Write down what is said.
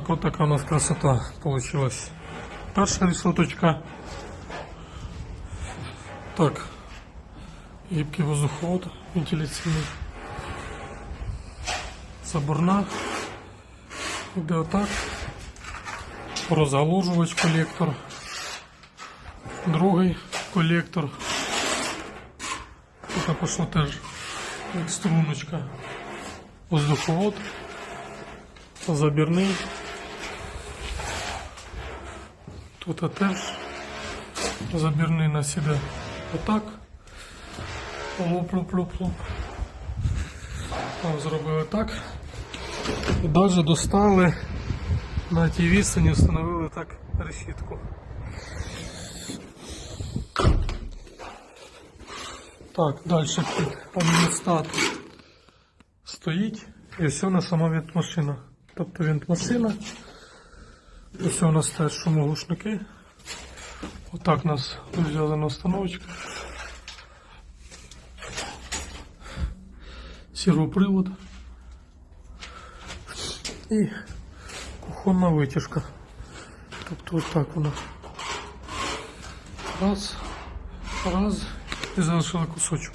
Так, вот такая у нас красота получилась. Перша решеточка. Так. Гибкий воздуховод вентиляційний. Заборна. Іде отак. Розгалужувач колектор. Другий колектор. Тут пішло теж як струночка. Воздуховод. Забірний. Тут теж забірний нас іде отак. Лоп-лоп-лоп-лоп. Там зробили так. І навіть достали на тій відстані, встановили так решітку. Так, далі під аміністат стоїть і все на сама вентмашина. Тобто вентмашина. Ось у нас теж шумоглушники. Отак у нас зв'язана установочка. Сервопривод. І кухонна витяжка. Тобто ось так вона. Раз, раз і залишили кусочок.